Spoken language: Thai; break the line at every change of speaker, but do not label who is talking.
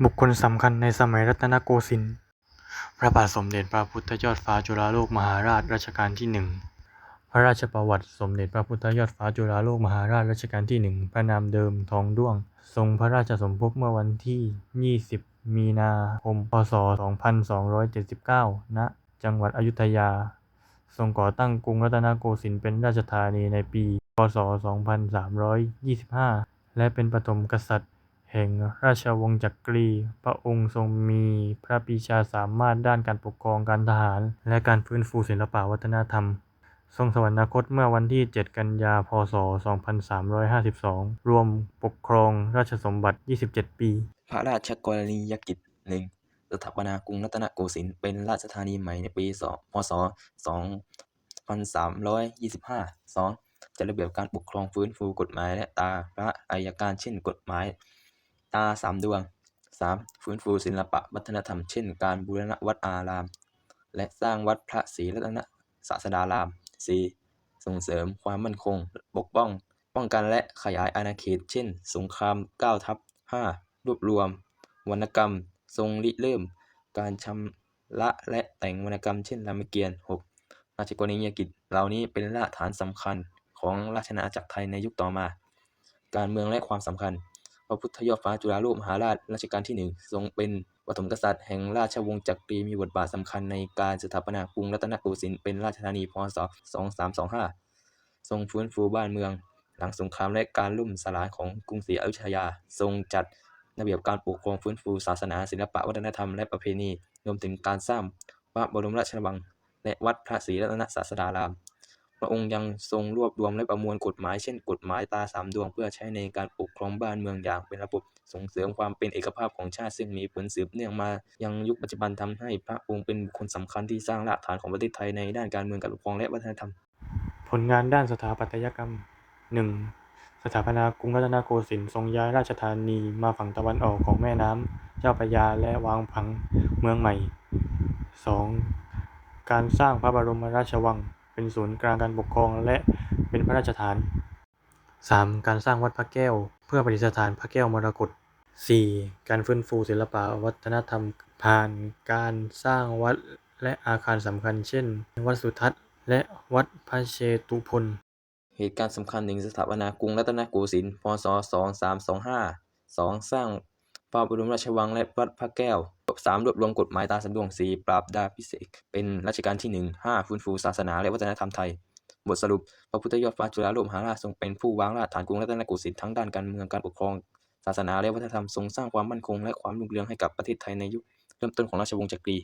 บุคคลสำคัญในสมัยรัตนโกสินทร์ พระบาทสมเด็จพระพุทธยอดฟ้าจุฬาโลกมหาราชรัชกาลที่หนึ่ง พระราชประวัติสมเด็จพระพุทธยอดฟ้าจุฬาโลกมหาราชรัชกาลที่หนึ่ง พระนามเดิมทองด้วง ทรงพระราชสมภพเมื่อวันที่ 20 มีนาคม พศ 2279 ณ จังหวัดอยุธยา ทรงก่อตั้งกรุงรัตนโกสินทร์เป็นราชธานีในปี พศ 2325 และเป็นปฐมกษัตริย์ แห่งราชวงศ์จักรี พระองค์ทรงมีพระปรีชาสามารถด้านการปกครองการทหาร และการฟื้นฟูศิลปวัฒนธรรม ทรงสวรรคตเมื่อวันที่ 7 กันยา พศ 2352 รวมปกครองราชสมบัติ 27 ปี
พระราชกรณียกิจหนึ่งสถาปนากรุงรัตนโกสินทร์เป็นราชธานีใหม่ในปี พศ 2325 2. จัดระเบียบการปกครองฟื้นฟูกฎหมายและตาพระอัยการเช่นกฎหมาย ตาสามดวง 3. ฟื้นฟูศิลปะวัฒนธรรม เช่น การบูรณะวัดอาราม และสร้างวัดพระศรีรัตนศาสดาราม 4. ส่งเสริมความมั่นคง ปกป้อง ป้องกันและขยายอาณาเขต เช่น สงคราม9ทับ5รวบรวม วรรณกรรม ทรงริเริ่ม การชำระและแต่งวรรณกรรม เช่นรามเกียรติ์ 6. ราชกรณียกิจเหล่านี้เป็นรากฐานสำคัญของราชอาณาจักรไทยในยุคต่อมา การเมืองและความสำคัญ ระพุทธยอดฟ้าจุฬาโลกมหาราชรัชกาลที่หนึ่งทรงเป็นปฐมกษัตริย์แห่งราชวงศ์จักรีมีบทบาทสำคัญในการสถาปนากรุงรัตนโกสินทร์เป็นราชธานีพศ 2325 ทรงฟื้นฟูบ้านเมือง หลังสงครามและการล่มสลายของกรุงศรีอยุธยา ทรงจัดระเบียบการปกครองฟื้นฟูศาสนา ศิลปะวัฒนธรรมและประเพณีรวมถึงการสร้างพระบรมราชวัง และวัดพระศรีรัตนศาสดาราม พระองค์ยังทรงรวบรวมและประมวลกฎหมายเช่นกฎหมายตาสามดวงเพื่อใช้ในการปกครองบ้านเมืองอย่างเป็นระบบส่งเสริมความเป็นเอกภาพของชาติซึ่งมีผลสืบเนื่องมา ยังยุคปัจจุบันทำให้พระองค์เป็นบุคคลสำคัญที่สร้างรากฐานของประเทศไทยในด้านการเมืองการปกครองและวัฒนธรรม
ผลงานด้านสถาปัตยกรรม 1. สถาปนากรุงรัตนโกสินทร์ทรงย้ายราชธานีมาฝั่งตะวันออกของแม่น้ำเจ้าพระยาและวางผังเมืองใหม่ 2. การสร้างพระบรมราชวัง เป็นศูนย์กลางการปกครองและเป็นพระราชฐาน 3. การสร้างวัดพระแก้ว เพื่อประดิษฐานพระแก้วมรกต 4. การฟื้นฟูศิลปวัฒนธรรม ผ่านการสร้างวัดและอาคารสำคัญ เช่น วัดสุทัศน์และวัดพระเชตุพน
เหตุการณ์สำคัญหนึ่งสถาปนากรุงรัตนโกสินทร์พศ 2325 2. สร้างพระบรมราชวังและวัดพระแก้ว 3. รวบรวมกฎหมายตาสำดวง 4. ปราบดาพิเศษเป็นรัชกาลที่ 1 5. ฟื้นฟูศาสนาและวัฒนธรรมไทย บทสรุป พระพุทธยอดฟ้าจุฬาโลกมหาราชทรงเป็นผู้วางรากฐานกรุงรัตนโกสินทร์ทั้งด้านการเมืองการปกครอง ศาสนาและวัฒนธรรมทรงสร้างความมั่นคงและความรุ่งเรืองให้กับประเทศไทยในยุคเริ่มต้นของราชวงศ์จักรี